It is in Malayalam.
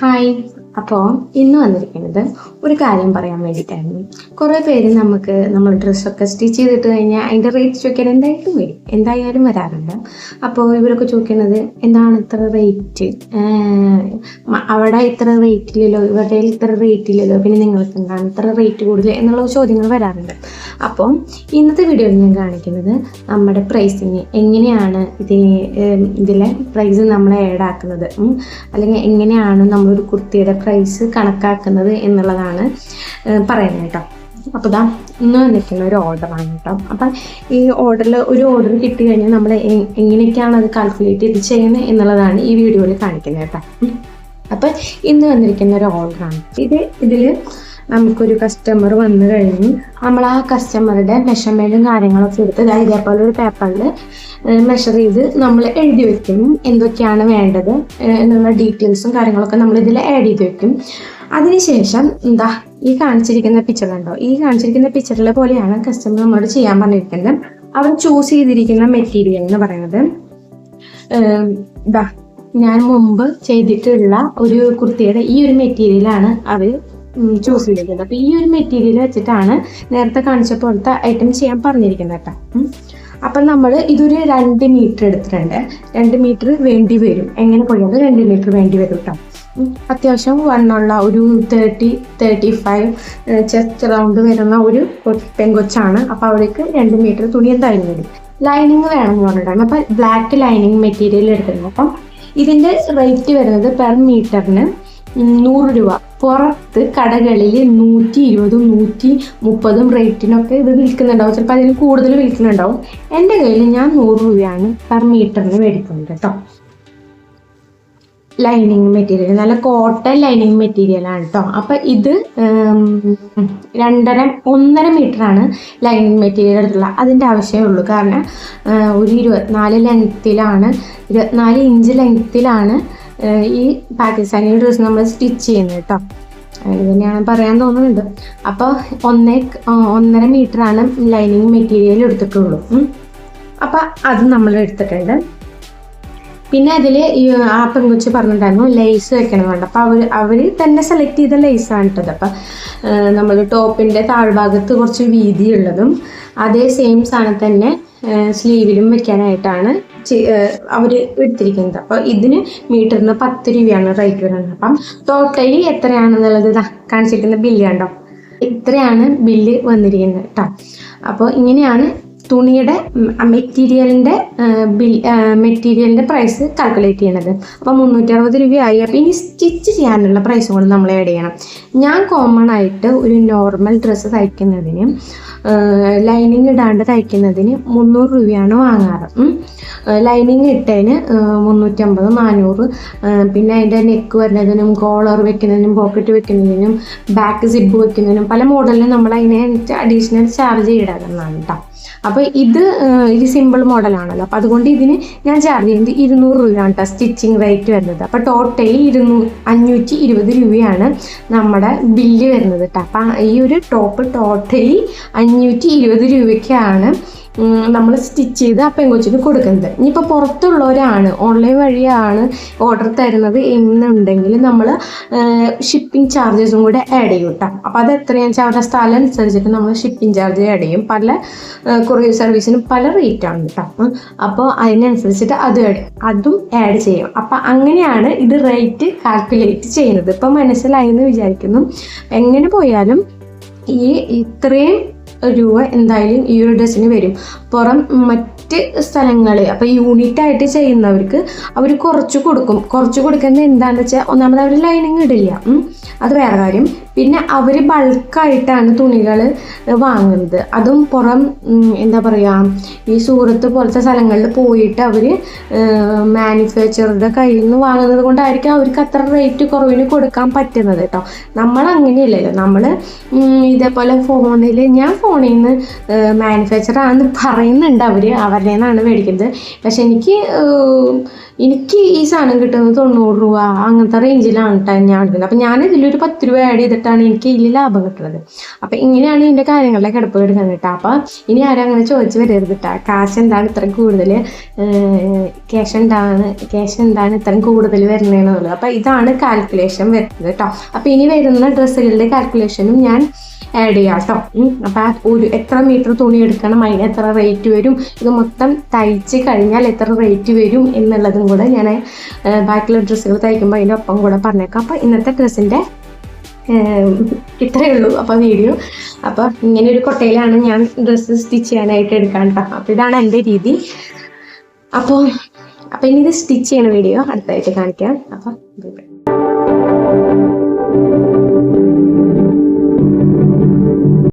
ഹായ് അപ്പോൾ ഇന്ന് വന്നിരിക്കുന്നത് ഒരു കാര്യം പറയാൻ വേണ്ടിയിട്ടായിരുന്നു. കുറേ പേര് നമുക്ക് നമ്മൾ ഡ്രസ്സൊക്കെ സ്റ്റിച്ച് ചെയ്തിട്ട് കഴിഞ്ഞാൽ അതിന്റെ റേറ്റ് ചോദിക്കാൻ എന്തായിട്ടും വരും. എന്തായാലും വരാറുണ്ട്. അപ്പോൾ ഇവരൊക്കെ ചോദിക്കുന്നത് എന്താണ് ഇത്ര റേറ്റ് അവിടെ ഇത്ര റേറ്റില്ലല്ലോ ഇവരുടെ ഇത്ര റേറ്റില്ലല്ലോ പിന്നെ നിങ്ങൾക്ക് എന്താണ് ഇത്ര റേറ്റ് കൂടുതൽ എന്നുള്ള ചോദ്യങ്ങൾ വരാറുണ്ട്. അപ്പോൾ ഇന്നത്തെ വീഡിയോയിൽ ഞാൻ കാണിക്കുന്നത് നമ്മുടെ പ്രൈസിങ് എങ്ങനെയാണ് ഇത് ഇതിലെ പ്രൈസ് നമ്മൾ ആഡ് ആക്കുന്നത് അല്ലെങ്കിൽ എങ്ങനെയാണ് നമ്മളൊരു കുർത്തിയുടെ പ്രൈസ് കണക്കാക്കുന്നത് എന്നുള്ളതാണ് പറയുന്നത് കേട്ടോ. അപ്പോൾ ഇതാ ഇന്ന് വന്നിട്ടുള്ള ഒരു ഓർഡറാണ് കേട്ടോ. അപ്പം ഈ ഓർഡറിൽ ഒരു ഓർഡർ കിട്ടി കഴിഞ്ഞാൽ നമ്മൾ എങ്ങനെയൊക്കെയാണ് അത് കാൽക്കുലേറ്റ് ചെയ്ത് ചെയ്യുന്നത് എന്നുള്ളതാണ് ഈ വീഡിയോയിൽ കാണിക്കുന്നത് കേട്ടോ. അപ്പം ഇന്ന് വന്നിരിക്കുന്ന ഒരു ഓർഡറാണ് ഇത് ഇതിൽ നമുക്കൊരു കസ്റ്റമർ വന്നു കഴിഞ്ഞ് നമ്മൾ ആ കസ്റ്റമറുടെ മെഷർമെന്റും കാര്യങ്ങളൊക്കെ എടുത്ത് ഇതേപോലെ ഒരു പേപ്പറിൽ മെഷർ ചെയ്ത് നമ്മൾ എഴുതി വെക്കും. എന്തൊക്കെയാണ് വേണ്ടത്? എന്നുള്ള ഡീറ്റെയിൽസും കാര്യങ്ങളൊക്കെ നമ്മൾ ഇതിൽ ആഡ് ചെയ്ത് വെക്കും. അതിനുശേഷം എന്താ ഈ കാണിച്ചിരിക്കുന്ന പിക്ചർ ഉണ്ടോ ഈ കാണിച്ചിരിക്കുന്ന പിക്ചറിലെ പോലെയാണ് കസ്റ്റമർ നമ്മളോട് ചെയ്യാൻ പറഞ്ഞിരിക്കുന്നത്. അവർ ചൂസ് ചെയ്തിരിക്കുന്ന മെറ്റീരിയൽ എന്ന് പറയുന്നത്. ഇതാ ഞാൻ മുമ്പ് ചെയ്തിട്ടുള്ള ഒരു കുർത്തിയുടെ ഈ ഒരു മെറ്റീരിയലാണ് അവർ ചൂസ് ചെയ്തിരിക്കുന്നത് അപ്പോൾ ഈ ഒരു മെറ്റീരിയൽ വെച്ചിട്ടാണ് നേരത്തെ കാണിച്ച പോലത്തെ ഐറ്റം ചെയ്യാൻ പറഞ്ഞിരിക്കുന്നത് കേട്ടോ. അപ്പം നമ്മൾ ഇതൊരു രണ്ട് മീറ്റർ എടുത്തിട്ടുണ്ട്. രണ്ട് മീറ്റർ വേണ്ടി വരും. എങ്ങനെ പോയാലും രണ്ട് മീറ്റർ വേണ്ടി വരും കേട്ടോ. അത്യാവശ്യം വണ്ണുള്ള ഒരു thirty thirty five chest round വരുന്ന ഒരു പെങ്കൊച്ചാണ്. അപ്പോൾ അവർക്ക് രണ്ട് മീറ്റർ തുണി എന്തായാലും വരും. ലൈനിങ് വേണം എന്ന് പറഞ്ഞിട്ടാണ് അപ്പം ബ്ലാക്ക് ലൈനിങ് മെറ്റീരിയൽ എടുക്കുന്നത് അപ്പം ഇതിന്റെ റേറ്റ് വരുന്നത് പെർ മീറ്ററിന് നൂറ് രൂപ. പുറത്ത് കടകളിൽ നൂറ്റി ഇരുപതും നൂറ്റി മുപ്പതും റേറ്റിനൊക്കെ ഇത് വിൽക്കുന്നുണ്ടാവും. ചിലപ്പോൾ അതിൽ കൂടുതൽ വിൽക്കുന്നുണ്ടാവും. എന്റെ കയ്യിൽ ഞാൻ നൂറ് രൂപയാണ് പെർ മീറ്ററിന് മേടിക്കുന്നത് കേട്ടോ. ലൈനിങ് മെറ്റീരിയൽ നല്ല കോട്ടൺ ലൈനിങ് മെറ്റീരിയലാണ് കേട്ടോ അപ്പം ഇത് രണ്ടര ഒന്നര മീറ്ററാണ് ലൈനിങ് മെറ്റീരിയൽ എടുത്തുള്ളത് അതിന്റെ ആവശ്യമേ ഉള്ളൂ. കാരണം ഒരു ഇരുപത്തിനാല് ലെങ്ത്തിലാണ് ഇരുപത്തിനാല് ഇഞ്ച് ലെങ്ത്തിലാണ് ഈ പാകിസ്ഥാനി ഡ്രസ്സ് നമ്മൾ സ്റ്റിച്ച് ചെയ്യുന്നത് കേട്ടോ. അങ്ങനെ തന്നെയാണ് പറയാൻ തോന്നുന്നുണ്ട് അപ്പോൾ ഒന്നേ ഒന്നര മീറ്ററാണ് ലൈനിങ് മെറ്റീരിയൽ എടുത്തിട്ടുള്ളൂ. അപ്പോൾ അത് നമ്മൾ എടുത്തിട്ടുണ്ട്. പിന്നെ അതിൽ ആ പെൺകുച്ച് പറഞ്ഞിട്ടുണ്ടായിരുന്നു ലേസ് വെക്കണം വേണ്ട അപ്പോൾ അവർ അവർ തന്നെ സെലക്ട് ചെയ്ത ലേസാണ് ഇട്ടത്. അപ്പം നമ്മൾ ടോപ്പിന്റെ താഴ്ഭാഗത്ത് കുറച്ച് വീതിയുള്ളതും അതേ സെയിം സാധനം തന്നെ സ്ലീവിലും വെക്കാനായിട്ടാണ് അവർ എടുത്തിരിക്കുന്നത്. അപ്പോൾ ഇതിന് മീറ്ററിന് പത്ത് രൂപയാണ് റേറ്റ് വരുന്നത്. അപ്പം ടോട്ടലി എത്രയാണെന്നുള്ളത് ഇതാ കാണിച്ചിരിക്കുന്ന ബില്ല് കണ്ടോ? ഇത്രയാണ് ബില്ല് വന്നിരിക്കുന്നത് കേട്ടോ അപ്പോൾ ഇങ്ങനെയാണ് തുണിയുടെ മെറ്റീരിയലിന്റെ ബിൽ മെറ്റീരിയലിന്റെ പ്രൈസ് കാൽക്കുലേറ്റ് ചെയ്യണത്. അപ്പോൾ മുന്നൂറ്റി അറുപത് രൂപയായി. അപ്പോൾ ഇനി സ്റ്റിച്ച് ചെയ്യാനുള്ള പ്രൈസും കൂടി നമ്മൾ ആഡ് ചെയ്യണം. ഞാൻ കോമൺ ആയിട്ട് ഒരു നോർമൽ ഡ്രസ്സ് തയ്ക്കുന്നതിന് ലൈനിങ് ഇടാണ്ട് തയ്ക്കുന്നതിന് മുന്നൂറ് രൂപയാണ് വാങ്ങാറ്. ലൈനിങ് ഇട്ടതിന് മുന്നൂറ്റമ്പത് നാനൂറ് പിന്നെ അതിന്റെ നെക്ക് വരുന്നതിനും കോളർ വെക്കുന്നതിനും പോക്കറ്റ് വെക്കുന്നതിനും ബാക്ക് സിബ് വെക്കുന്നതിനും പല മോഡലിലും നമ്മൾ അതിനെ അഡീഷണൽ ചാർജ് ഈടാക്കുന്നതാണ് കേട്ടോ അപ്പോൾ ഇത് ഏഹ്, ഇത് സിമ്പിൾ മോഡലാണല്ലോ അപ്പോൾ അതുകൊണ്ട് ഇതിന് ഞാൻ ചാർജ് ചെയ്യുന്നത് ഇരുന്നൂറ് രൂപയാണ് കേട്ടോ സ്റ്റിച്ചിങ് റേറ്റ് വരുന്നത്. അപ്പോൾ ടോട്ടലി ഇരുന്നൂ അഞ്ഞൂറ്റി ഇരുപത് രൂപയാണ് നമ്മുടെ ബില്ല് വരുന്നത് കേട്ടോ അപ്പം ഈ ഒരു ടോപ്പ് ടോട്ടലി അഞ്ഞൂറ്റി ഇരുപത് രൂപയ്ക്കാണ് നമ്മൾ സ്റ്റിച്ച് ചെയ്ത് ആ പെങ്കൊച്ചിന് കൊടുക്കുന്നത്. ഇനിയിപ്പോൾ പുറത്തുള്ളവരാണ് ഓൺലൈൻ വഴിയാണ് ഓർഡർ തരുന്നത് എന്നുണ്ടെങ്കിൽ നമ്മൾ ഷിപ്പിംഗ് ചാർജസും കൂടെ ആഡ് ചെയ്യും കേട്ടോ അപ്പോൾ അത് എത്രയാണെന്ന് വെച്ചാൽ അവരുടെ സ്ഥലം അനുസരിച്ചിട്ട് നമ്മൾ ഷിപ്പിംഗ് ചാർജ് ആഡ് ചെയ്യും. പല കൊറിയർ സർവീസിനും പല റേറ്റാണ് കേട്ടോ. അപ്പോൾ അതിനനുസരിച്ചിട്ട് അത് അതും ആഡ് ചെയ്യും. അപ്പോൾ അങ്ങനെയാണ് ഇത് റേറ്റ് കാൽക്കുലേറ്റ് ചെയ്യുന്നത്. ഇപ്പം മനസ്സിലായെന്ന് വിചാരിക്കുന്നു. എങ്ങനെ പോയാലും ഈ ഇത്രയും രൂപ എന്തായാലും ഈ ഒരു ഡ്രസ്സിന് വരും. പുറം മറ്റ് സ്ഥലങ്ങളിൽ യൂണിറ്റ് ആയിട്ട് ചെയ്യുന്നവർക്ക് അവർ കുറച്ച് കൊടുക്കും. കുറച്ച് കൊടുക്കുന്നത് എന്താണെന്ന് വെച്ചാൽ ഒന്നാമത് അവർ ലൈനിങ് ഇടില്ല. അത് വേറെ കാര്യം. പിന്നെ അവർ ബൾക്കായിട്ടാണ് തുണികൾ വാങ്ങുന്നത്. അതും പുറം എന്താ പറയുക ഈ സൂറത്ത് പോലത്തെ സ്ഥലങ്ങളിൽ പോയിട്ട് അവർ മാനുഫാക്ചറുടെ കയ്യിൽ നിന്ന് വാങ്ങുന്നത് കൊണ്ടായിരിക്കും അവർക്ക് അത്ര റേറ്റ് കുറവിന് കൊടുക്കാൻ പറ്റുന്നത് കേട്ടോ നമ്മൾ അങ്ങനെയല്ലല്ലോ. നമ്മൾ ഇതേപോലെ ഫോണിൽ ഞാൻ ഫോണിൽ നിന്ന് മാനുഫാക്ചർ ആണെന്ന് പറയുന്നുണ്ട് അവർ അവരുടെ നിന്നാണ് മേടിക്കുന്നത്. പക്ഷെ എനിക്ക് എനിക്ക് ഈ സാധനം കിട്ടുന്നത് തൊണ്ണൂറ് രൂപ അങ്ങനത്തെ റേഞ്ചിലാണ് കേട്ടോ ഞാൻ എടുക്കുന്നത്. അപ്പം ഞാൻ ഇതിലൊരു പത്ത് രൂപ ആഡ് ചെയ്തിട്ടാണ് എനിക്ക് ഇതിൽ ലാഭം കിട്ടുന്നത്. അപ്പം ഇങ്ങനെയാണ് ഇതിന്റെ കാര്യങ്ങളുടെ കിടപ്പ് കിടക്കുന്നത് കേട്ടോ അപ്പം ഇനി ആരും അങ്ങനെ ചോദിച്ച് വരരുത് കേട്ടോ കാശ് എന്താണ് ഇത്രയും കൂടുതൽ ക്യാഷ് എന്താണ്? ക്യാഷ് എന്താണ് ഇത്രയും കൂടുതൽ വരുന്നതെന്നുള്ളത് അപ്പം ഇതാണ് കാൽക്കുലേഷൻ വരുന്നത് കേട്ടോ അപ്പം ഇനി വരുന്ന ഡ്രസ്സുകളുടെ കാൽക്കുലേഷനും ഞാൻ ആഡ് ചെയ്യാം കേട്ടോ അപ്പം ഒരു എത്ര മീറ്റർ തുണി എടുക്കണം അതിന് എത്ര റേറ്റ് വരും? ഇത് മൊത്തം തയ്ച്ച് കഴിഞ്ഞാൽ എത്ര റേറ്റ് വരും എന്നുള്ളതും കൂടെ ഞാൻ ബാക്കിലുള്ള ഡ്രസ്സുകൾ തയ്ക്കുമ്പോൾ അതിന്റെ ഒപ്പം കൂടെ പറഞ്ഞേക്കാം. അപ്പോൾ ഇന്നത്തെ ഡ്രസ്സിന്റെ ഇത്രയേ ഉള്ളൂ അപ്പോൾ വീഡിയോ. അപ്പോൾ ഇങ്ങനെ ഒരു കൊട്ടയിലാണ് ഞാൻ ഡ്രസ്സ് സ്റ്റിച്ച് ചെയ്യാനായിട്ട് എടുക്കാൻ കേട്ടോ അപ്പോൾ ഇതാണ് എന്റെ രീതി. അപ്പോൾ അപ്പോൾ ഇനി ഇത് സ്റ്റിച്ച് ചെയ്യുന്ന വീഡിയോ അടുത്തായിട്ട് കാണിക്കാം. അപ്പോൾ